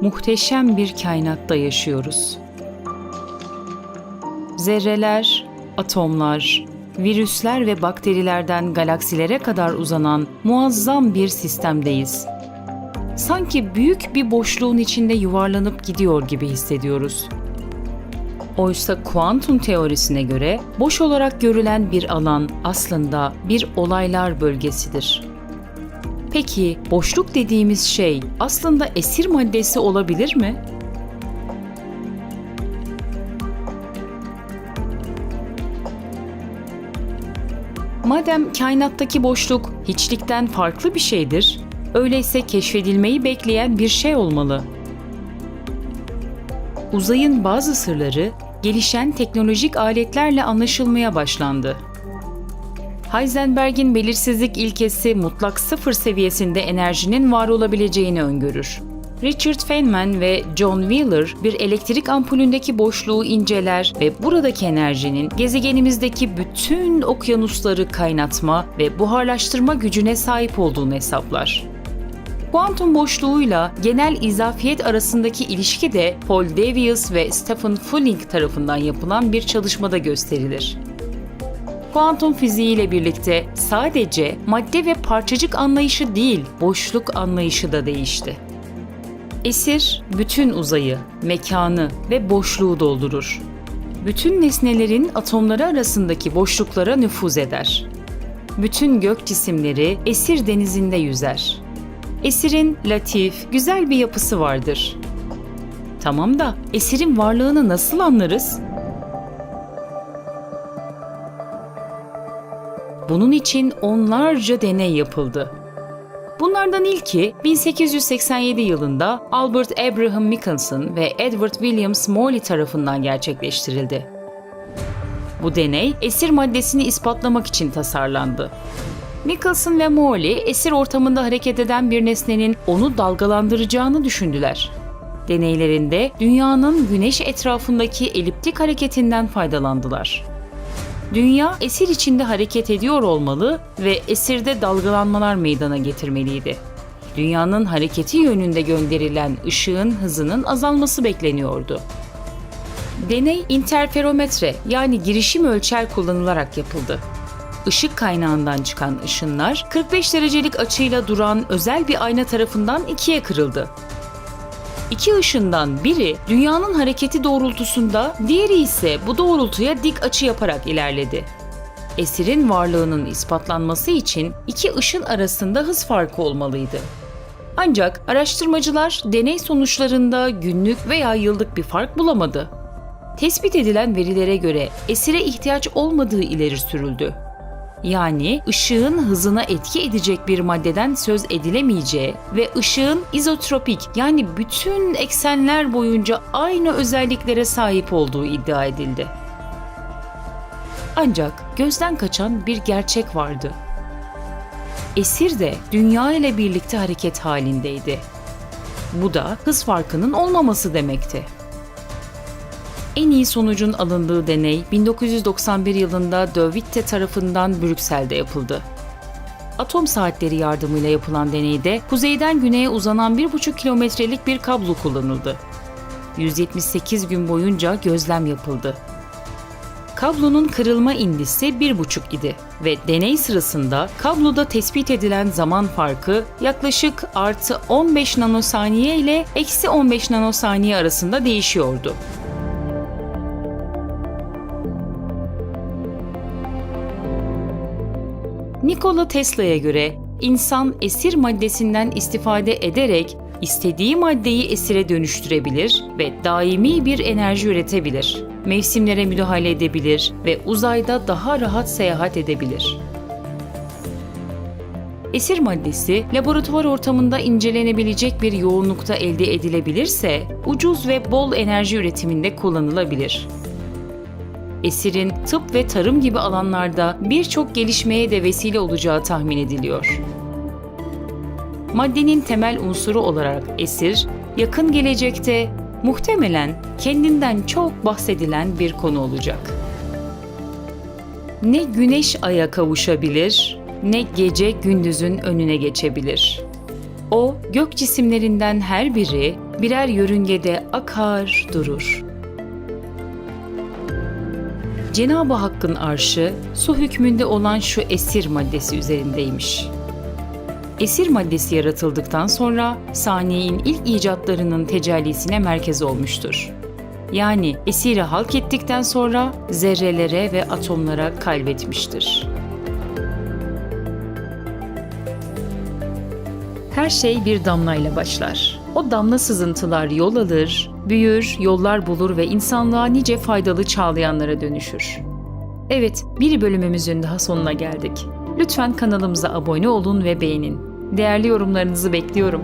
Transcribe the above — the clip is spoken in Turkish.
muhteşem bir kainatta yaşıyoruz. Zerreler, atomlar, virüsler ve bakterilerden galaksilere kadar uzanan muazzam bir sistemdeyiz. Sanki büyük bir boşluğun içinde yuvarlanıp gidiyor gibi hissediyoruz. Oysa kuantum teorisine göre boş olarak görülen bir alan aslında bir olaylar bölgesidir. Peki boşluk dediğimiz şey aslında esir maddesi olabilir mi? Madem kainattaki boşluk hiçlikten farklı bir şeydir, öyleyse keşfedilmeyi bekleyen bir şey olmalı. Uzayın bazı sırları gelişen teknolojik aletlerle anlaşılmaya başlandı. Heisenberg'in belirsizlik ilkesi mutlak sıfır seviyesinde enerjinin var olabileceğini öngörür. Richard Feynman ve John Wheeler bir elektrik ampulündeki boşluğu inceler ve buradaki enerjinin gezegenimizdeki bütün okyanusları kaynatma ve buharlaştırma gücüne sahip olduğunu hesaplar. Kuantum boşluğuyla genel izafiyet arasındaki ilişki de Paul Davies ve Stephen Fulling tarafından yapılan bir çalışmada gösterilir. Kuantum fiziği ile birlikte sadece madde ve parçacık anlayışı değil, boşluk anlayışı da değişti. Esir bütün uzayı, mekanı ve boşluğu doldurur. Bütün nesnelerin atomları arasındaki boşluklara nüfuz eder. Bütün gök cisimleri esir denizinde yüzer. Esirin latif, güzel bir yapısı vardır. Tamam da esirin varlığını nasıl anlarız? Bunun için onlarca deney yapıldı. Bunlardan ilki 1887 yılında Albert Abraham Michelson ve Edward Williams Morley tarafından gerçekleştirildi. Bu deney esir maddesini ispatlamak için tasarlandı. Michelson ve Morley esir ortamında hareket eden bir nesnenin onu dalgalandıracağını düşündüler. Deneylerinde dünyanın güneş etrafındaki eliptik hareketinden faydalandılar. Dünya esir içinde hareket ediyor olmalı ve esirde dalgalanmalar meydana getirmeliydi. Dünyanın hareketi yönünde gönderilen ışığın hızının azalması bekleniyordu. Deney interferometre yani girişim ölçer kullanılarak yapıldı. Işık kaynağından çıkan ışınlar 45 derecelik açıyla duran özel bir ayna tarafından ikiye kırıldı. İki ışından biri dünyanın hareketi doğrultusunda, diğeri ise bu doğrultuya dik açı yaparak ilerledi. Esirin varlığının ispatlanması için iki ışın arasında hız farkı olmalıydı. Ancak araştırmacılar deney sonuçlarında günlük veya yıllık bir fark bulamadı. Tespit edilen verilere göre esire ihtiyaç olmadığı ileri sürüldü. Yani ışığın hızına etki edecek bir maddeden söz edilemeyeceği ve ışığın izotropik yani bütün eksenler boyunca aynı özelliklere sahip olduğu iddia edildi. Ancak gözden kaçan bir gerçek vardı. Esir de dünya ile birlikte hareket halindeydi. Bu da hız farkının olmaması demekti. En iyi sonucun alındığı deney 1991 yılında De tarafından Brüksel'de yapıldı. Atom saatleri yardımıyla yapılan deneyde kuzeyden güneye uzanan 1,5 kilometrelik bir kablo kullanıldı. 178 gün boyunca gözlem yapıldı. Kablonun kırılma indisi 1,5 idi ve deney sırasında kabloda tespit edilen zaman farkı yaklaşık artı 15 nanosaniye ile eksi 15 nanosaniye arasında değişiyordu. Nikola Tesla'ya göre insan esir maddesinden istifade ederek istediği maddeyi esire dönüştürebilir ve daimi bir enerji üretebilir. Mevsimlere müdahale edebilir ve uzayda daha rahat seyahat edebilir. Esir maddesi laboratuvar ortamında incelenebilecek bir yoğunlukta elde edilebilirse ucuz ve bol enerji üretiminde kullanılabilir esirin tıp ve tarım gibi alanlarda birçok gelişmeye de vesile olacağı tahmin ediliyor. Maddenin temel unsuru olarak esir, yakın gelecekte muhtemelen kendinden çok bahsedilen bir konu olacak. Ne güneş aya kavuşabilir, ne gece gündüzün önüne geçebilir. O, gök cisimlerinden her biri birer yörüngede akar durur. Cenab-ı Hakk'ın arşı su hükmünde olan şu esir maddesi üzerindeymiş. Esir maddesi yaratıldıktan sonra saniyenin ilk icatlarının tecellisine merkez olmuştur. Yani esiri halk ettikten sonra zerrelere ve atomlara kalbetmiştir. Her şey bir damlayla başlar. O damla sızıntılar yol alır, büyür, yollar bulur ve insanlığa nice faydalı çağlayanlara dönüşür. Evet, bir bölümümüzün daha sonuna geldik. Lütfen kanalımıza abone olun ve beğenin. Değerli yorumlarınızı bekliyorum.